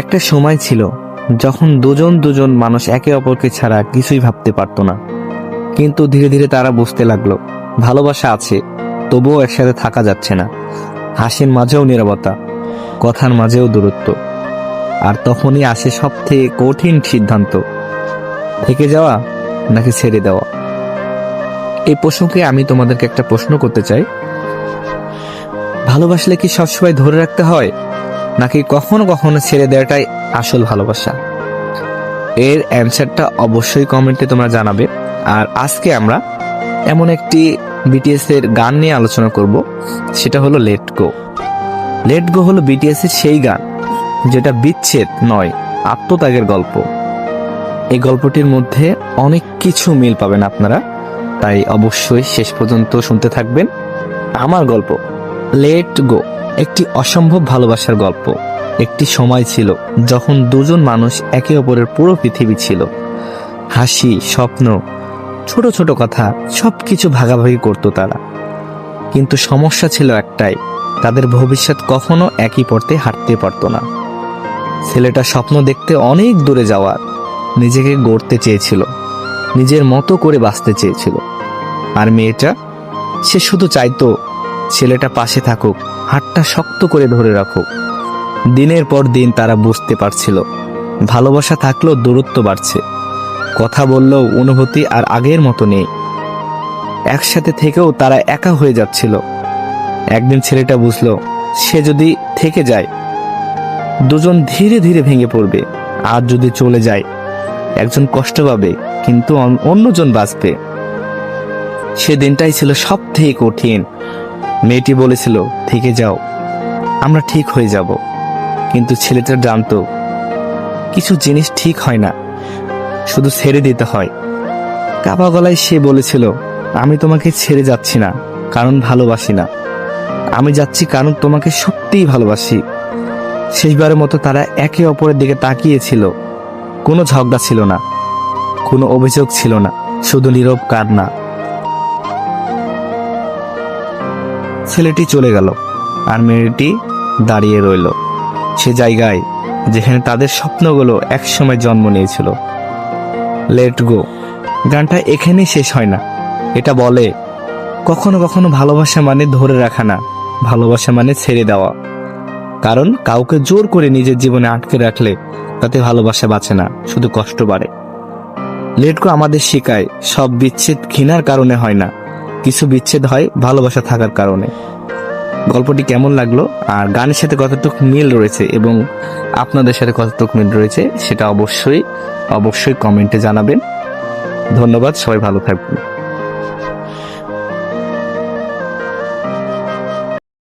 একটা সময় ছিল যখন দুজন দুজন মানুষ একে অপরকে ছাড়া কিছুই ভাবতে পারতো না। কিন্তু ধীরে ধীরে তারা বুঝতে লাগল, ভালোবাসা আছে, তবুও একসাথে থাকা যাচ্ছে না। হাসির মাঝেও নীরবতা, কথার মাঝেও দূরত্ব। আর তখনই আসে সব থেকে কঠিন সিদ্ধান্ত, থেকে যাওয়া নাকি ছেড়ে দেওয়া? এই প্রশ্নকে আমি তোমাদেরকে একটা প্রশ্ন করতে চাই। ভালোবাসলে কি সবসময় ধরে রাখতে হয়? নাকি কখনো কখনো ছেড়ে দেওয়াটাই আসল ভালোবাসা? এর অ্যান্সারটা অবশ্যই কমেন্টে তোমরা জানাবে। আর আজকে আমরা এমন একটি বিটিএস এর গান নিয়ে আলোচনা করব, সেটা হলো লেট গো লেট গো হলো বিটিএস এর সেই গান, যেটা বিচ্ছেদ নয়, আত্মত্যাগের গল্প। এই গল্পটির মধ্যে অনেক কিছু মিল পাবেন আপনারা, তাই অবশ্যই শেষ পর্যন্ত শুনতে থাকবেন। আমার গল্প। লেট গো, একটি অসম্ভব ভালোবাসার গল্প। একটি সময় ছিল যখন দুজন মানুষ একে অপরের পুরো পৃথিবী ছিল। হাসি, স্বপ্ন, ছোট ছোট কথা সব কিছু ভাগাভাগি করত তারা। কিন্তু সমস্যা ছিল একটাই, তাদের ভবিষ্যৎ কখনো একই পথে হাঁটতে পারতো না। ছেলেটা স্বপ্ন দেখতে অনেক দূরে যাওয়ার, নিজেকে গড়তে চেয়েছিল, নিজের মতো করে বাঁচতে চেয়েছিল। আর মেয়েটা, সে শুধু চাইতো ছেলেটা পাশে থাকুক, হাতটা শক্ত করে ধরে রাখুক। দিনের পর দিন তারা বুঝতে পারছিল, ভালোবাসা থাকলেও দূরত্ব বাড়ছে। কথা বললেও অনুভূতি আর আগের মতো নেই। একসাথে থেকেও তারা একা হয়ে যাচ্ছিল। একদিন ছেলেটা বুঝলো, সে যদি থেকে যায়, দুজন ধীরে ধীরে ভেঙে পড়বে, আর যদি চলে যায়, একজন কষ্ট পাবে, কিন্তু অন্যজন বাঁচবে। সে দিনটাই ছিল সব থেকে কঠিন মেয়েটি বলেছিল, থেকে যাও, আমরা ঠিক হয়ে যাব। কিন্তু ছেলেটা জানতো, কিছু জিনিস ঠিক হয় না, শুধু ছেড়ে দিতে হয়। কাপা গলায় সে বলেছিল, আমি তোমাকে ছেড়ে যাচ্ছি না, কারণ ভালোবাসি না। আমি যাচ্ছি কারণ তোমাকে সত্যিই ভালোবাসি। শেষবারের মতো তারা একে অপরের দিকে তাকিয়েছিল। কোনো ঝগড়া ছিল না, কোনো অভিযোগ ছিল না, শুধু নীরব কান্না। ছেলেটি চলে গেল আর মেয়েটি দাঁড়িয়ে রইল। সে জায়গায় যেখানে তাদের স্বপ্নগুলো একসময় জন্ম নিয়েছিল। লেট গো গানটা এখানেই শেষ হয় না। এটা বলে, কখনো কখনো ভালোবাসা মানে ধরে রাখা না, ভালোবাসা মানে ছেড়ে দেওয়া। কারণ কাউকে জোর করে নিজের জীবনে আটকে রাখলে তাতে ভালোবাসা বাঁচে না, শুধু কষ্ট বাড়ে। লেটকো আমাদের শেখায় সব বিচ্ছেদ ঘৃণার কারণে হয় না। কিছু বিচ্ছেদ হয় ভালোবাসা থাকার কারণে। গল্পটি কেমন লাগল আর গানের সাথে কতটুকু মিল রয়েছে এবং আপনাদের সাথে কতটুকু মিল রয়েছে সেটা অবশ্যই অবশ্যই কমেন্টে জানাবেন। ধন্যবাদ, সবাই ভালো থাকবেন।